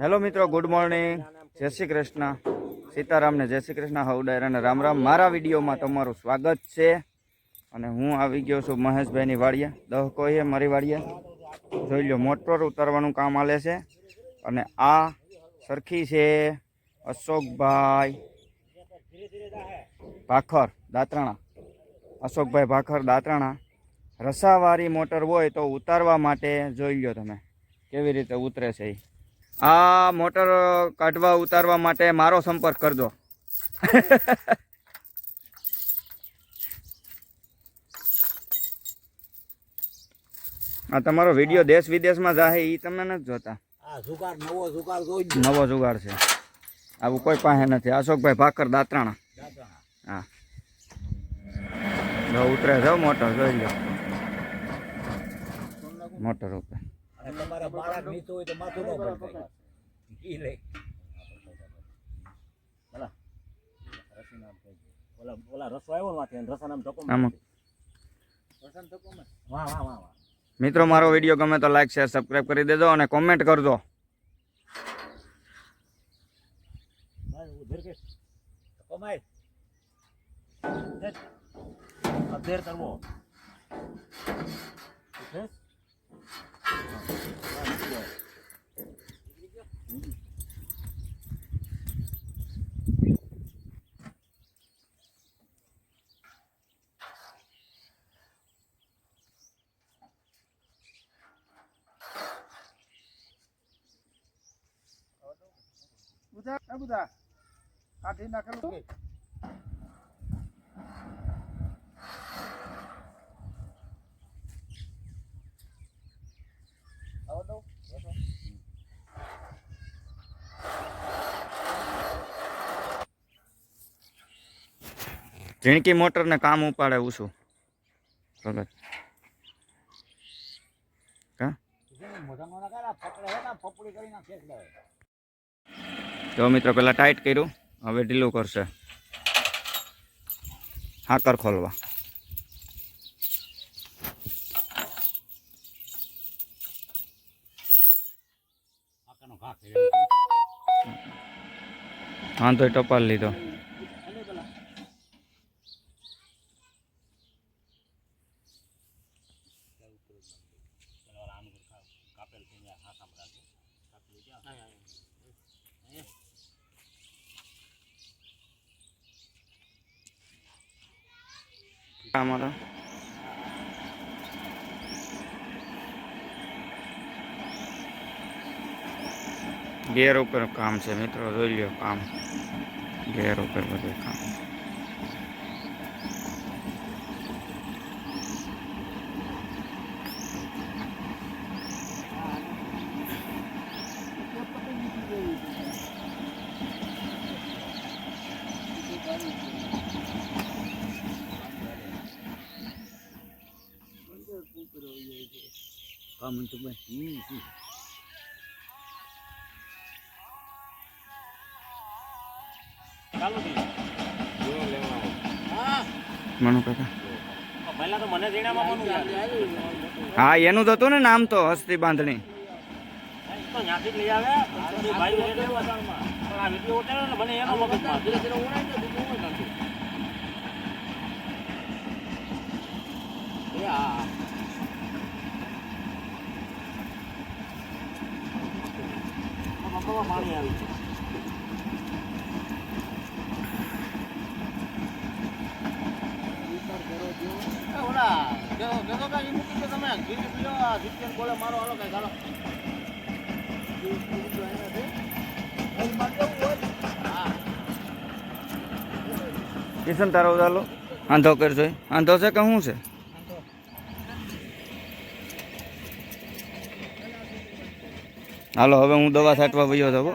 Hello મિત્રો, good morning. જય શ્રી કૃષ્ણ. સીતારામ ને જય શ્રી કૃષ્ણ હવડાયર અને રામ રામ. મારા વિડીયોમાં તમારું સ્વાગત છે. અને હું આવી ગયો છું મહેશભાઈની વાડીએ. દહકો છે મારી વાડીએ. જોઈ લો મોટર ઉતારવાનું કામ હાલે છે. અને આ સરખી છે અશોકભાઈ ભાખર દાતરાણા. અશોકભાઈ ભાખર દાતરાણા. રસાવાળી મોટર હોય તો ઉતારવા માટે જોઈ લો તમે. કેવી રીતે ઉતરે છે આ મોટર કાઢવા ઉતારવા માટે મારો સંપર્ક કરજો. આ તમારો વીડિયો દેશ વિદેશમાં જાહે એ તમે નથી જોતા? આ જુગાર નવો જુગાર છે. આવું કોઈ પાસે નથી. અશોકભાઈ ભાકર દાંતરાણા. હા. જો ઉતરે છે મોટર જોઈ લો મોટર ઉપર અને તમારા બાળક નીચું હોય તો માથું ન ભરતાય. ઈ લે ભલા. રસીના આમ થઈ ગયું. ઓલા ઓલા રસો આવ્યો માથે અને રસાના આમ ધક્કો આમાં. મારી. ધક્કો વાહ વાહ વાહ વાહ મિત્રો મારો વીડિયો ગમે તો લાઈક શેર સબસ્ક્રાઈબ કરી દેજો અને કોમેન્ટ કરજો બસ ઉધેર કે ધક્કો માર. ઉધેર. અધેર કરવો ઉધેર. હા. હા, નીકળી જાય. બધા બધા કાઢી નાખેલું ઝીણકી મોટરને કામ ઉપાડે ભગત હે આ ખેંચ લે. તો મિત્રો પેલા ટાઈટ કર્યું હવે ઢીલું કરશે. હાકર ખોલવા. વાંધો ટપાલ લીધો અલે પેલા. પેલા ઓલા આનું કાપ- કાપેલ છે ને આ કામ રાખે. કાપેલું ક્યાં? અહીંયા. અમારા ગેર ઉપર કામ છે મિત્રો જોઈ લ્યો કામ ગેર ઉપર બધું કામ તો બસ. હમ, હમ. ચાલુ થઈ. મનુ કાકા પહેલા તો મને યાદ? હા એનું તો હતું ને નામ તો હસ્તી બાંધણી તો ત્યાંથી જ લઈ આવે આ તો ભાઈ એટલે વટાણમાં. પણ આ વીડિયો ઉતાર્યો ને મને એનો મગજમાં ધીરે ધીરે ઉડાય ને બીજું હું નાખું. એ આ. આમાં કેવા પાણી આવી છે એ ઓલા જો- જો તો કાંઈ મૂકી દો તમે ગીરી પીઓ આ જીત્યાને છે મારો હાલો કાંઈક હાલો હા કિશન, તારો ઉદાલો આંધો કરજો. આંધો છે કે શું છે? હાલો હવે હું દવા છાંટવા વયો જાવ હો.